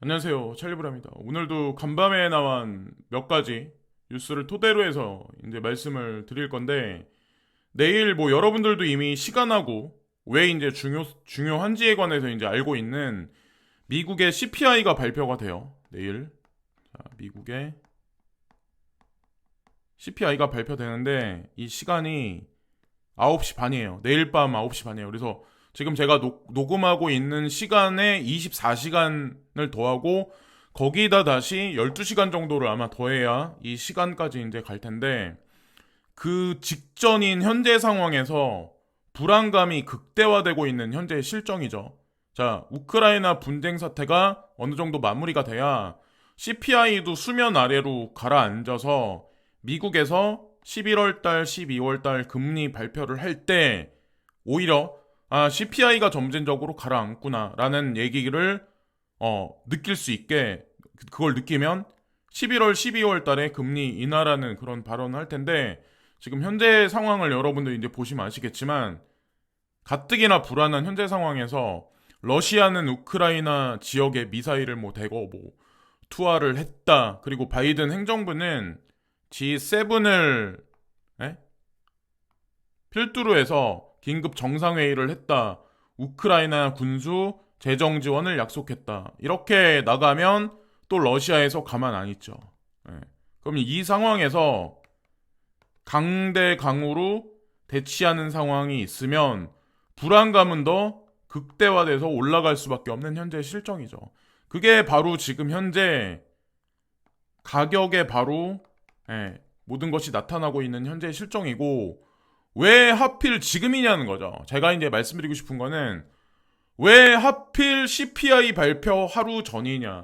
안녕하세요. 찰리브라입니다. 오늘도 간밤에 나온 몇 가지 뉴스를 토대로 해서 이제 말씀을 드릴 건데 내일 뭐 여러분들도 이미 시간하고 왜 이제 중요 중요한지에 관해서 이제 알고 있는 미국의 CPI가 발표가 돼요. 내일 자, 미국의 CPI가 발표되는데 이 시간이 9시 반이에요. 내일 밤 9시 반이에요. 그래서 지금 제가 녹, 녹음하고 있는 시간에 24시간을 더하고 거기다 다시 12시간 정도를 아마 더해야 이 시간까지 이제 갈 텐데 그 직전인 현재 상황에서 불안감이 극대화되고 있는 현재의 실정이죠. 자, 우크라이나 분쟁 사태가 어느 정도 마무리가 돼야 CPI도 수면 아래로 가라앉아서 미국에서 11월 달, 12월 달 금리 발표를 할 때 오히려 아, CPI가 점진적으로 가라앉구나라는 얘기를 어, 느낄 수 있게 그- 그걸 느끼면 11월, 12월 달에 금리 인하라는 그런 발언을 할 텐데 지금 현재 상황을 여러분들 이제 보시면 아시겠지만 가뜩이나 불안한 현재 상황에서 러시아는 우크라이나 지역에 미사일을 뭐 대거 뭐 투하를 했다. 그리고 바이든 행정부는 G7을 필두로 해서 긴급 정상회의를 했다. 우크라이나 군수 재정 지원을 약속했다. 이렇게 나가면 또 러시아에서 가만 안 있죠. 예. 그럼 이 상황에서 강대 강으로 대치하는 상황이 있으면 불안감은 더 극대화돼서 올라갈 수밖에 없는 현재 실정이죠. 그게 바로 지금 현재 가격에 바로 예, 모든 것이 나타나고 있는 현재 실정이고 왜 하필 지금이냐는 거죠. 제가 이제 말씀드리고 싶은 거는 왜 하필 CPI 발표 하루 전이냐.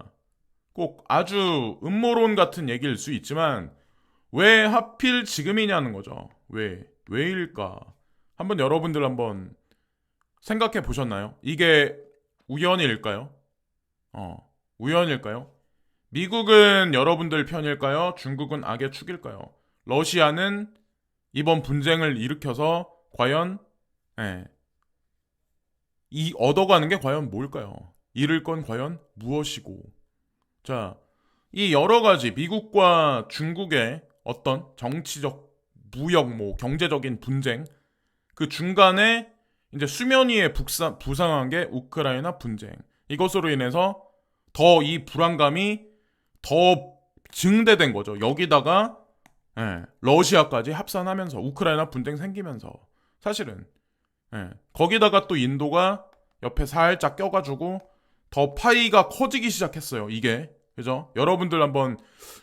꼭 아주 음모론 같은 얘기일 수 있지만 왜 하필 지금이냐는 거죠. 왜? 왜일까? 한번 여러분들 한번 생각해 보셨나요? 이게 우연일까요? 어, 우연일까요? 미국은 여러분들 편일까요? 중국은 악의 축일까요? 러시아는 이번 분쟁을 일으켜서 과연 예, 이 얻어가는 게 과연 뭘까요? 잃을 건 과연 무엇이고? 자, 이 여러 가지 미국과 중국의 어떤 정치적, 무역, 뭐 경제적인 분쟁 그 중간에 이제 수면 위에 북사, 부상한 게 우크라이나 분쟁 이것으로 인해서 더 이 불안감이 더 증대된 거죠. 여기다가 예, 러시아까지 합산하면서 우크라이나 분쟁 생기면서 사실은 예, 거기다가 또 인도가 옆에 살짝 껴가지고 더 파이가 커지기 시작했어요. 이게 그죠? 여러분들 한번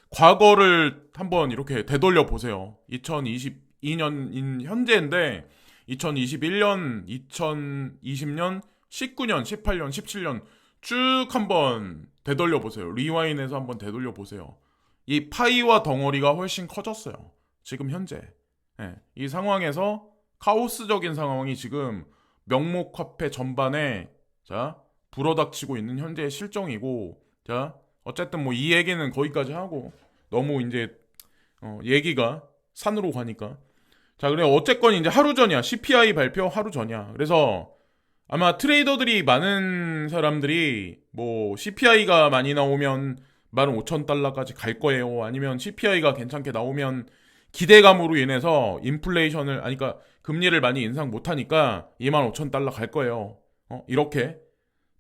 과거를 한번 이렇게 되돌려 보세요. 2022년인 현재인데 2021년, 2020년, 19년, 18년, 17년 쭉 한번 되돌려 보세요. 리와인해서 한번 되돌려 보세요. 이 파이와 덩어리가 훨씬 커졌어요. 지금 현재. 예, 이 상황에서 카오스적인 상황이 지금 명목 화폐 전반에 자 불어닥치고 있는 현재의 실정이고 자 어쨌든 뭐 이 얘기는 거기까지 하고 너무 이제 어, 얘기가 산으로 가니까 자 그래 어쨌건 이제 하루 전이야 CPI 발표 하루 전이야 그래서 아마 트레이더들이 많은 사람들이 뭐 CPI가 많이 나오면 15,000달러까지 갈 거예요. 아니면 CPI가 괜찮게 나오면 기대감으로 인해서 인플레이션을 아니 그러니까 금리를 많이 인상 못 하니까 25,000달러 갈 거예요. 어, 이렇게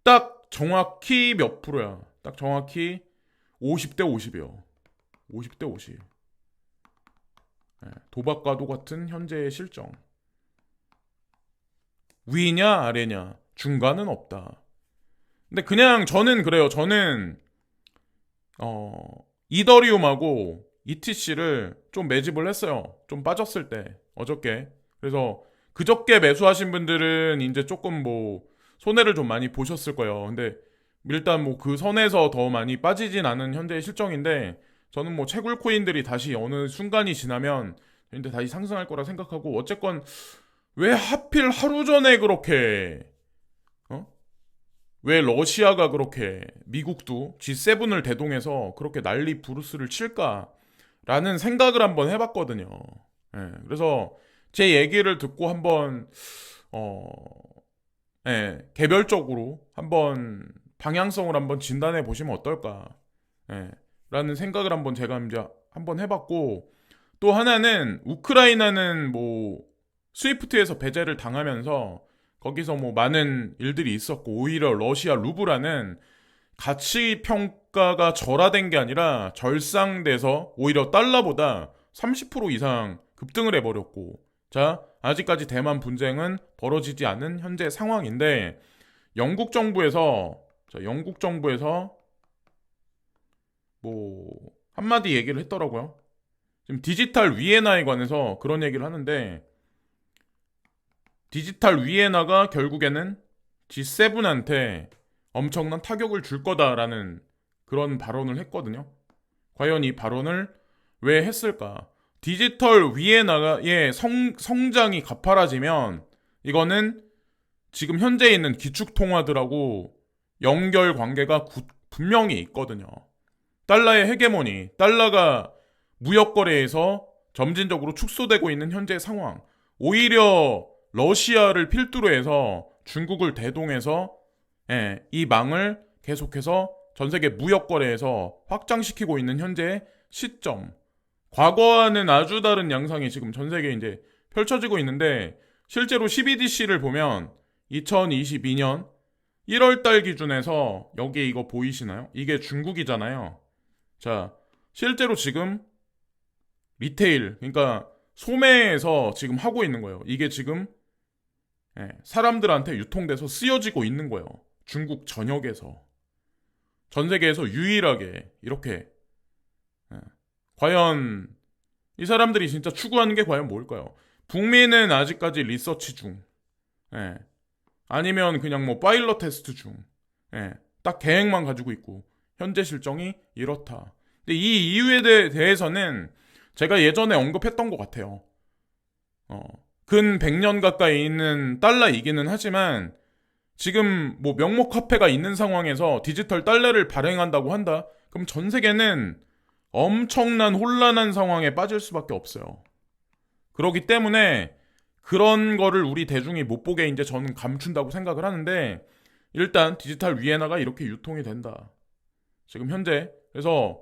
딱 정확히 몇 프로야? 딱 정확히 50대 50이요. 50대 50. 예, 도박과도 같은 현재의 실정. 위냐 아래냐 중간은 없다. 근데 그냥 저는 그래요. 저는 어 이더리움하고 ETC를 좀 매집을 했어요. 좀 빠졌을 때 어저께. 그래서 그저께 매수하신 분들은 이제 조금 뭐 손해를 좀 많이 보셨을 거예요. 근데 일단 뭐 그 선에서 더 많이 빠지진 않은 현재의 실정인데 저는 뭐 채굴 코인들이 다시 어느 순간이 지나면 근데 다시 상승할 거라 생각하고 어쨌건 왜 하필 하루 전에 그렇게 어? 왜 러시아가 그렇게 미국도 G7을 대동해서 그렇게 난리 부르스를 칠까라는 생각을 한번 해봤거든요. 예, 그래서 제 얘기를 듣고 한번 어, 예, 개별적으로 한번 방향성을 한번 진단해 보시면 어떨까. 예, 라는 생각을 한번 제가 이제 한번 해봤고 또 하나는 우크라이나는 뭐 스위프트에서 배제를 당하면서 거기서 뭐 많은 일들이 있었고 오히려 러시아 루브라는 가치 평가가 절하된 게 아니라 절상돼서 오히려 달러보다 30% 이상 급등을 해버렸고 자 아직까지 대만 분쟁은 벌어지지 않은 현재 상황인데 영국 정부에서 자, 영국 정부에서 뭐 한마디 얘기를 했더라고요. 지금 디지털 위에나에 관해서 그런 얘기를 하는데 디지털 위에나가 결국에는 G7한테 엄청난 타격을 줄 거다라는 그런 발언을 했거든요. 과연 이 발언을 왜 했을까? 디지털 위에나의 성, 성장이 가파라지면 이거는 지금 현재 있는 기축 통화들하고 연결 관계가 구- 분명히 있거든요. 달러의 헤게모니, 달러가 무역 거래에서 점진적으로 축소되고 있는 현재 상황. 오히려 러시아를 필두로 해서 중국을 대동해서 예, 이 망을 계속해서 전 세계 무역 거래에서 확장시키고 있는 현재 시점. 과거와는 아주 다른 양상이 지금 전 세계에 이제 펼쳐지고 있는데 실제로 12DC를 보면 2022년 1월 달 기준에서 여기 이거 보이시나요? 이게 중국이잖아요. 자, 실제로 지금 리테일, 그러니까 소매에서 지금 하고 있는 거예요. 이게 지금 예, 사람들한테 유통돼서 쓰여지고 있는 거예요. 중국 전역에서. 전 세계에서 유일하게 이렇게. 예. 과연 이 사람들이 진짜 추구하는 게 과연 뭘까요? 북미는 아직까지 리서치 중. 예. 아니면 그냥 뭐 파일럿 테스트 중. 예. 딱 계획만 가지고 있고 현재 실정이 이렇다. 근데 이 이유에 대- 대해서는 제가 예전에 언급했던 것 같아요. 어, 근 100년 가까이 있는 달러이기는 하지만 지금 뭐 명목 화폐가 있는 상황에서 디지털 달러를 발행한다고 한다? 그럼 전 세계는 엄청난 혼란한 상황에 빠질 수밖에 없어요. 그렇기 때문에 그런 거를 우리 대중이 못 보게 이제 저는 감춘다고 생각을 하는데 일단 디지털 위에나가 이렇게 유통이 된다. 지금 현재 그래서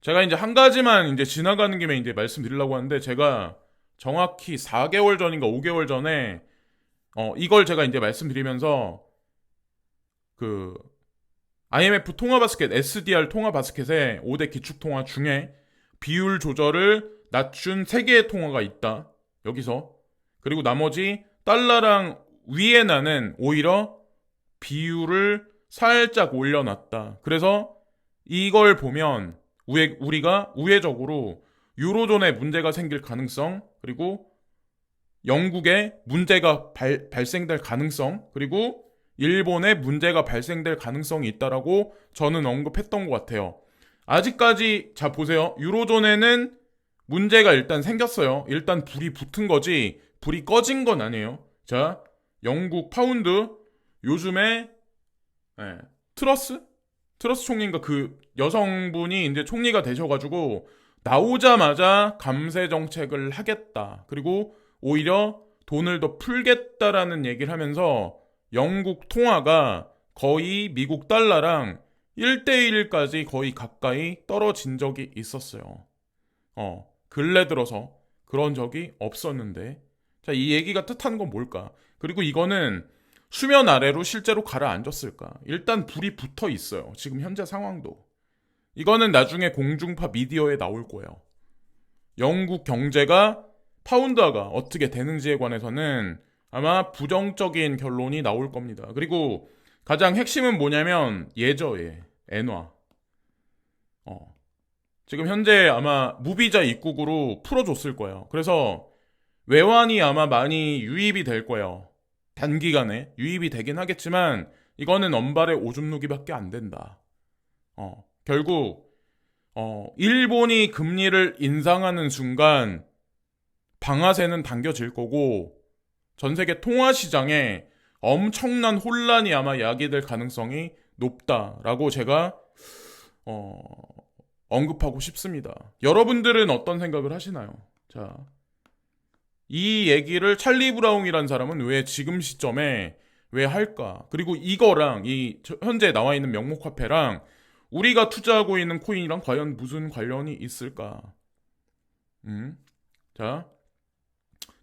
제가 이제 한 가지만 이제 지나가는 김에 이제 말씀드리려고 하는데 제가 정확히 4개월 전인가 5개월 전에 어 이걸 제가 이제 말씀드리면서 그 IMF 통화 바스켓 SDR 통화 바스켓의 5대 기축 통화 중에 비율 조절을 낮춘 3개의 통화가 있다. 여기서 그리고 나머지 달러랑 위에 나는 오히려 비율을 살짝 올려놨다. 그래서 이걸 보면 우에, 우리가 우회적으로 유로존에 문제가 생길 가능성 그리고 영국에 문제가 발, 발생될 가능성 그리고 일본에 문제가 발생될 가능성이 있다라고 저는 언급했던 것 같아요. 아직까지 자 보세요. 유로존에는 문제가 일단 생겼어요. 일단 불이 붙은 거지 불이 꺼진 건 아니에요. 자 영국 파운드 요즘에 예, 트러스 트러스 총리인가 그 여성분이 이제 총리가 되셔가지고 나오자마자 감세 정책을 하겠다. 그리고 오히려 돈을 더 풀겠다라는 얘기를 하면서 영국 통화가 거의 미국 달러랑 1대1까지 거의 가까이 떨어진 적이 있었어요. 어, 근래 들어서 그런 적이 없었는데. 자, 이 얘기가 뜻하는 건 뭘까? 그리고 이거는 수면 아래로 실제로 가라앉았을까? 일단 불이 붙어 있어요. 지금 현재 상황도. 이거는 나중에 공중파 미디어에 나올 거예요. 영국 경제가 파운드화가 어떻게 되는지에 관해서는 아마 부정적인 결론이 나올 겁니다. 그리고 가장 핵심은 뭐냐면 예저예, 엔화. 어. 지금 현재 아마 무비자 입국으로 풀어줬을 거예요. 그래서 외환이 아마 많이 유입이 될 거예요. 단기간에 유입이 되긴 하겠지만 이거는 언발의 오줌 누기밖에 안 된다. 어, 결국 어, 일본이 금리를 인상하는 순간 방아쇠는 당겨질 거고 전 세계 통화 시장에 엄청난 혼란이 아마 야기될 가능성이 높다라고 제가 어, 언급하고 싶습니다. 여러분들은 어떤 생각을 하시나요? 자, 이 얘기를 찰리 브라운이라는 사람은 왜 지금 시점에 왜 할까? 그리고 이거랑 이 저- 현재 나와 있는 명목 화폐랑 우리가 투자하고 있는 코인이랑 과연 무슨 관련이 있을까? 음. 자.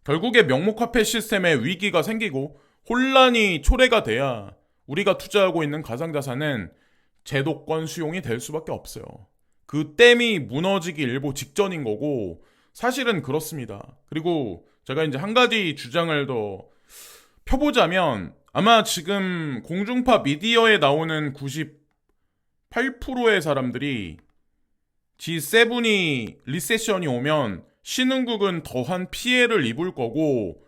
결국에 명목 화폐 시스템에 위기가 생기고 혼란이 초래가 돼야 우리가 투자하고 있는 가상자산은 제도권 수용이 될 수밖에 없어요. 그 댐이 무너지기 일보 직전인 거고 사실은 그렇습니다. 그리고 제가 이제 한 가지 주장을 더 펴보자면 아마 지금 공중파 미디어에 나오는 98%의 사람들이 G7이 리세션이 오면 신흥국은 더한 피해를 입을 거고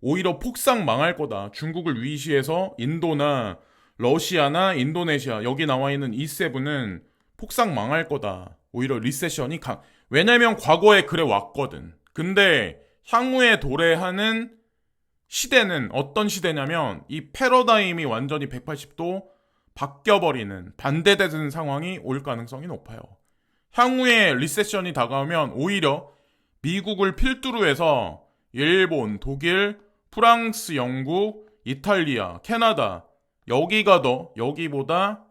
오히려 폭삭 망할 거다. 중국을 위시해서 인도나 러시아나 인도네시아 여기 나와 있는 E7은 폭삭 망할 거다. 오히려 리세션이 강. 왜냐면 과거에 그래 왔거든. 근데 향후에 도래하는 시대는 어떤 시대냐면 이 패러다임이 완전히 180도 바뀌어버리는 반대되는 상황이 올 가능성이 높아요. 향후에 리세션이 다가오면 오히려 미국을 필두로 해서 일본, 독일, 프랑스, 영국, 이탈리아, 캐나다 여기가 더 여기보다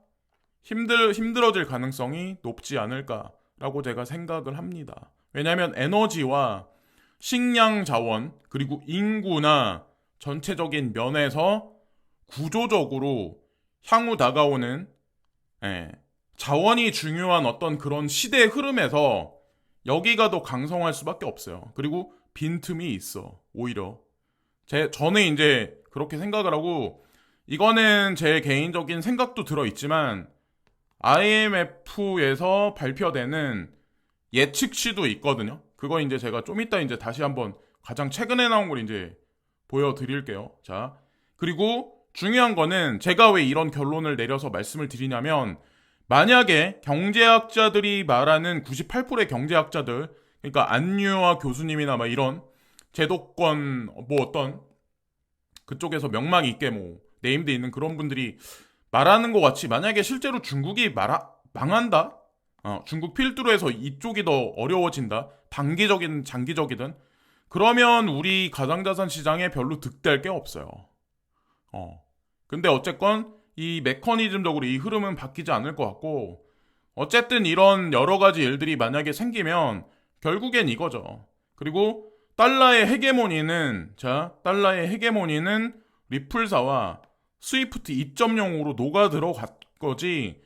힘들 힘들어질 가능성이 높지 않을까라고 제가 생각을 합니다. 왜냐하면 에너지와 식량 자원 그리고 인구나 전체적인 면에서 구조적으로 향후 다가오는 예, 자원이 중요한 어떤 그런 시대의 흐름에서 여기가 더 강성할 수밖에 없어요. 그리고 빈틈이 있어 오히려 제 저는 이제 그렇게 생각을 하고 이거는 제 개인적인 생각도 들어 있지만 IMF에서 발표되는 예측치도 있거든요. 그거 이제 제가 좀 이따 이제 다시 한번 가장 최근에 나온 걸 이제 보여드릴게요. 자, 그리고 중요한 거는 제가 왜 이런 결론을 내려서 말씀을 드리냐면 만약에 경제학자들이 말하는 98%의 경제학자들, 그러니까 안유아 교수님이나 막 이런 제도권 뭐 어떤 그쪽에서 명망 있게 뭐 네임돼 있는 그런 분들이 말하는 것 같이 만약에 실제로 중국이 말하, 망한다? 어, 중국 필두로 해서 이쪽이 더 어려워진다? 단기적인 장기적이든 그러면 우리 가상자산 시장에 별로 득대할 게 없어요. 어. 근데 어쨌건 이 메커니즘적으로 이 흐름은 바뀌지 않을 것 같고 어쨌든 이런 여러 가지 일들이 만약에 생기면 결국엔 이거죠. 그리고 달러의 헤게모니는 자 달러의 헤게모니는 리플사와 스위프트 2.0으로 녹아 들어갈 거지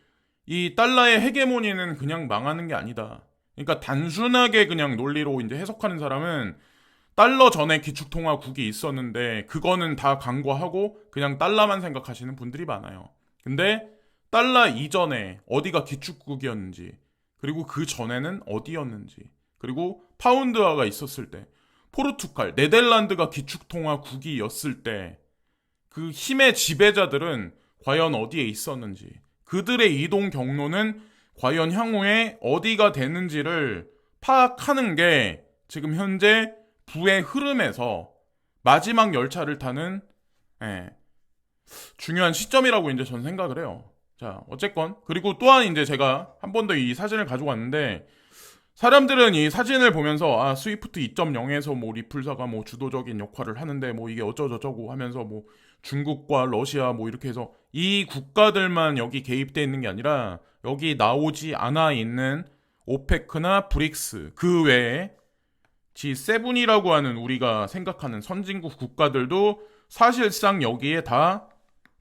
이 달러의 헤게모니는 그냥 망하는 게 아니다. 그러니까 단순하게 그냥 논리로 이제 해석하는 사람은 달러 전에 기축통화국이 있었는데 그거는 다 간과하고 그냥 달러만 생각하시는 분들이 많아요. 근데 달러 이전에 어디가 기축국이었는지 그리고 그 전에는 어디였는지 그리고 파운드화가 있었을 때 포르투갈, 네덜란드가 기축통화국이었을 때 그 힘의 지배자들은 과연 어디에 있었는지 그들의 이동 경로는 과연 향후에 어디가 되는지를 파악하는 게 지금 현재 부의 흐름에서 마지막 열차를 타는 예, 중요한 시점이라고 이제 전 생각을 해요. 자, 어쨌건 그리고 또한 이제 제가 한 번 더 이 사진을 가지고 왔는데 사람들은 이 사진을 보면서 아 스위프트 2.0에서 뭐 리플사가 뭐 주도적인 역할을 하는데 뭐 이게 어쩌저쩌고 하면서 뭐 중국과 러시아 뭐 이렇게 해서 이 국가들만 여기 개입돼 있는 게 아니라 여기 나오지 않아 있는 오페크나 브릭스 그 외에 G7이라고 하는 우리가 생각하는 선진국 국가들도 사실상 여기에 다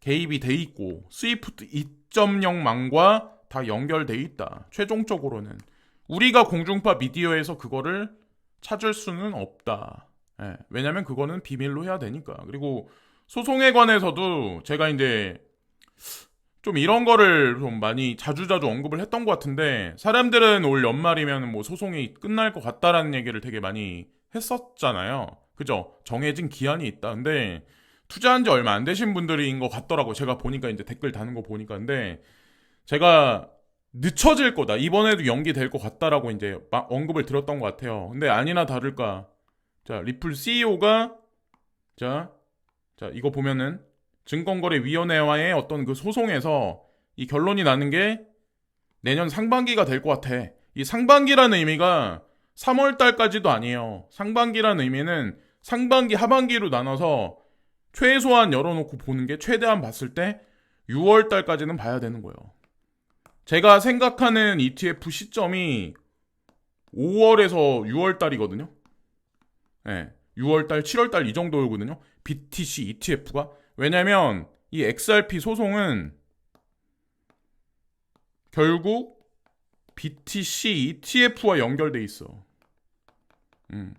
개입이 돼 있고 스위프트 2.0망과 다 연결돼 있다. 최종적으로는 우리가 공중파 미디어에서 그거를 찾을 수는 없다. 예, 왜냐면 그거는 비밀로 해야 되니까. 그리고 소송에 관해서도 제가 이제 좀 이런 거를 좀 많이 자주자주 언급을 했던 것 같은데 사람들은 올 연말이면 뭐 소송이 끝날 것 같다라는 얘기를 되게 많이 했었잖아요. 그죠? 정해진 기한이 있다. 근데 투자한 지 얼마 안 되신 분들인 것 같더라고. 제가 보니까 이제 댓글 다는 거 보니까. 근데 제가 늦춰질 거다. 이번에도 연기될 것 같다라고 이제 막 언급을 들었던 것 같아요. 근데 아니나 다를까. 자, 리플 CEO가 자, 자, 이거 보면은 증권거래위원회와의 어떤 그 소송에서 이 결론이 나는 게 내년 상반기가 될 것 같아. 이 상반기라는 의미가 3월 달까지도 아니에요. 상반기라는 의미는 상반기, 하반기로 나눠서 최소한 열어놓고 보는 게 최대한 봤을 때 6월 달까지는 봐야 되는 거예요. 제가 생각하는 ETF 시점이 5월에서 6월 달이거든요. 예. 6월 달, 7월 달 이 정도거든요. BTC ETF가. 왜냐면 이 XRP 소송은 결국 BTC ETF와 연결돼 있어. 음.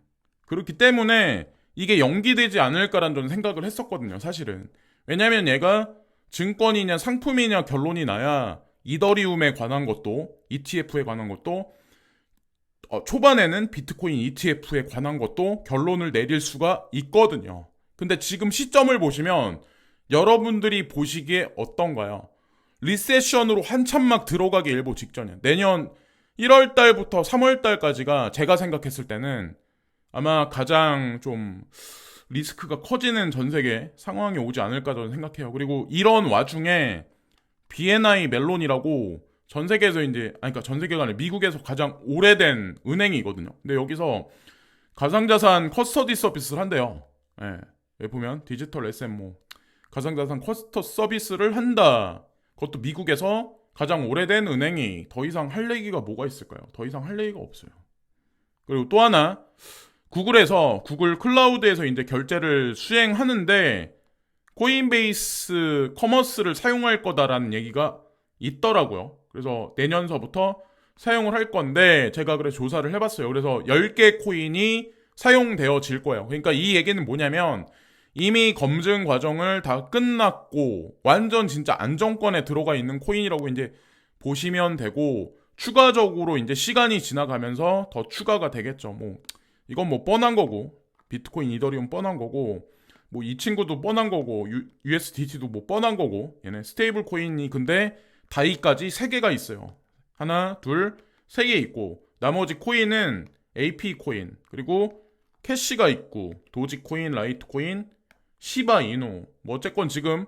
그렇기 때문에 이게 연기되지 않을까라는 저는 생각을 했었거든요, 사실은. 왜냐면 얘가 증권이냐 상품이냐 결론이 나야 이더리움에 관한 것도 ETF에 관한 것도 어, 초반에는 비트코인 ETF에 관한 것도 결론을 내릴 수가 있거든요. 근데 지금 시점을 보시면 여러분들이 보시기에 어떤가요? 리세션으로 한참 막 들어가기 일보 직전이에요. 내년 1월 달부터 3월 달까지가 제가 생각했을 때는 아마 가장 좀 리스크가 커지는 전 세계 상황이 오지 않을까 저는 생각해요. 그리고 이런 와중에 BNI 멜론이라고 전 세계에서 이제 아니 그러니까 전 세계가 아니라 미국에서 가장 오래된 은행이거든요. 근데 여기서 가상자산 커스터디 서비스를 한대요. 예. 보면 디지털 SM 뭐 가상자산 커스터 서비스를 한다. 그것도 미국에서 가장 오래된 은행이 더 이상 할 얘기가 뭐가 있을까요? 더 이상 할 얘기가 없어요. 그리고 또 하나 구글에서 구글 클라우드에서 이제 결제를 수행하는데 코인베이스 커머스를 사용할 거다라는 얘기가 있더라고요. 그래서 내년서부터 사용을 할 건데 제가 그래 조사를 해봤어요. 그래서 10개 코인이 사용되어질 거예요. 그러니까 이 얘기는 뭐냐면 이미 검증 과정을 다 끝났고 완전 진짜 안정권에 들어가 있는 코인이라고 이제 보시면 되고 추가적으로 이제 시간이 지나가면서 더 추가가 되겠죠. 뭐 이건 뭐 뻔한 거고 비트코인 이더리움 뻔한 거고 뭐 이 친구도 뻔한 거고 USDT도 뭐 뻔한 거고 얘네 스테이블 코인이 근데 다이까지 세 개가 있어요. 하나, 둘, 세 개 있고 나머지 코인은 AP 코인 그리고 캐시가 있고 도지 코인, 라이트 코인, 시바 이노 뭐 어쨌건 지금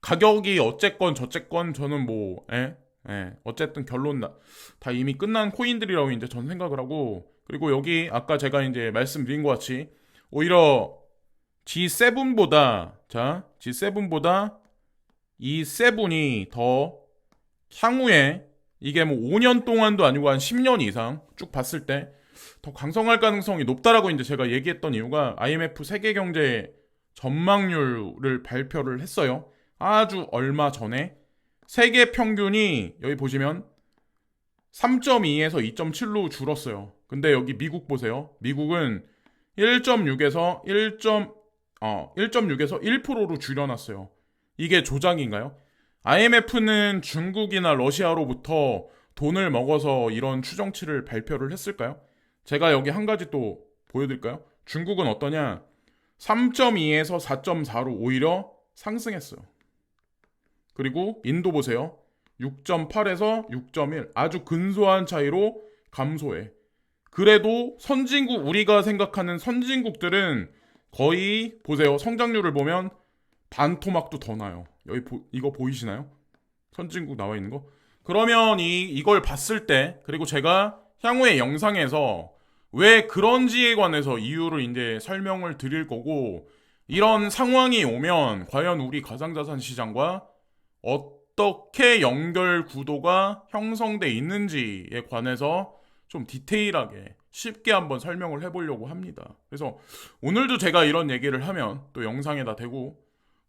가격이 어쨌건 저쨌건 저는 뭐 에? 에. 어쨌든 결론 나, 다 이미 끝난 코인들이라고 이제 전 생각을 하고 그리고 여기 아까 제가 이제 말씀드린 것 같이 오히려 G7보다 자 G7보다 이 세븐이 더 향후에 이게 뭐 5년 동안도 아니고 한 10년 이상 쭉 봤을 때 더 강성할 가능성이 높다라고 이제 제가 얘기했던 이유가 IMF 세계 경제 전망률을 발표를 했어요. 아주 얼마 전에 세계 평균이 여기 보시면 3.2에서 2.7로 줄었어요. 근데 여기 미국 보세요. 미국은 1.6에서 1. 어, 1.6에서 1%로 줄여놨어요. 이게 조작인가요? IMF는 중국이나 러시아로부터 돈을 먹어서 이런 추정치를 발표를 했을까요? 제가 여기 한 가지 또 보여드릴까요? 중국은 어떠냐? 3.2에서 4.4로 오히려 상승했어요. 그리고 인도 보세요. 6.8에서 6.1 아주 근소한 차이로 감소해. 그래도 선진국 우리가 생각하는 선진국들은 거의 보세요. 성장률을 보면 반토막도 더 나요. 여기 보, 이거 보이시나요? 선진국 나와 있는 거? 그러면 이 이걸 봤을 때 그리고 제가 향후의 영상에서 왜 그런지에 관해서 이유를 이제 설명을 드릴 거고 이런 상황이 오면 과연 우리 가상자산 시장과 어떻게 연결 구도가 형성돼 있는지에 관해서 좀 디테일하게 쉽게 한번 설명을 해보려고 합니다. 그래서 오늘도 제가 이런 얘기를 하면 또 영상에다 대고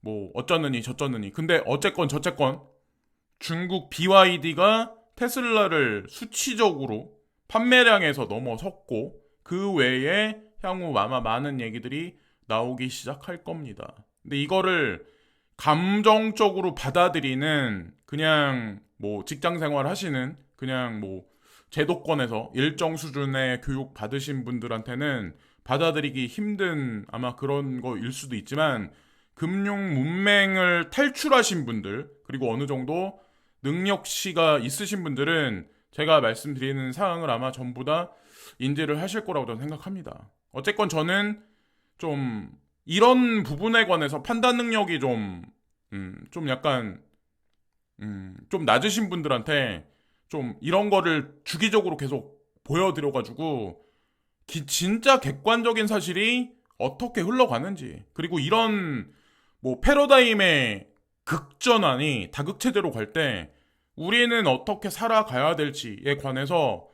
뭐 어쩌느니 저쩌느니 근데 어쨌건 저쨌건 중국 BYD가 테슬라를 수치적으로 판매량에서 넘어섰고 그 외에 향후 아마 많은 얘기들이 나오기 시작할 겁니다. 근데 이거를 감정적으로 받아들이는 그냥 뭐 직장 생활 하시는 그냥 뭐 제도권에서 일정 수준의 교육 받으신 분들한테는 받아들이기 힘든 아마 그런 거일 수도 있지만 금융 문맹을 탈출하신 분들 그리고 어느 정도 능력치가 있으신 분들은 제가 말씀드리는 사항을 아마 전부 다 인지를 하실 거라고 저는 생각합니다. 어쨌건 저는 좀 이런 부분에 관해서 판단 능력이 좀, 음, 좀 약간, 음, 좀 낮으신 분들한테 좀 이런 거를 주기적으로 계속 보여드려가지고, 기, 진짜 객관적인 사실이 어떻게 흘러가는지, 그리고 이런 뭐 패러다임의 극전환이 다극체제로 갈 때 우리는 어떻게 살아가야 될지에 관해서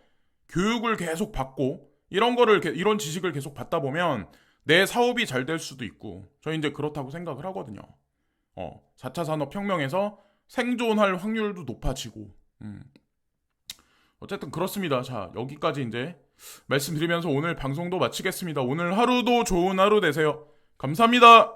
교육을 계속 받고 이런 거를 게- 이런 지식을 계속 받다 보면 내 사업이 잘 될 수도 있고 저희 이제 그렇다고 생각을 하거든요. 어, 4차 산업 혁명에서 생존할 확률도 높아지고 음. 어쨌든 그렇습니다. 자 여기까지 이제 말씀드리면서 오늘 방송도 마치겠습니다. 오늘 하루도 좋은 하루 되세요. 감사합니다.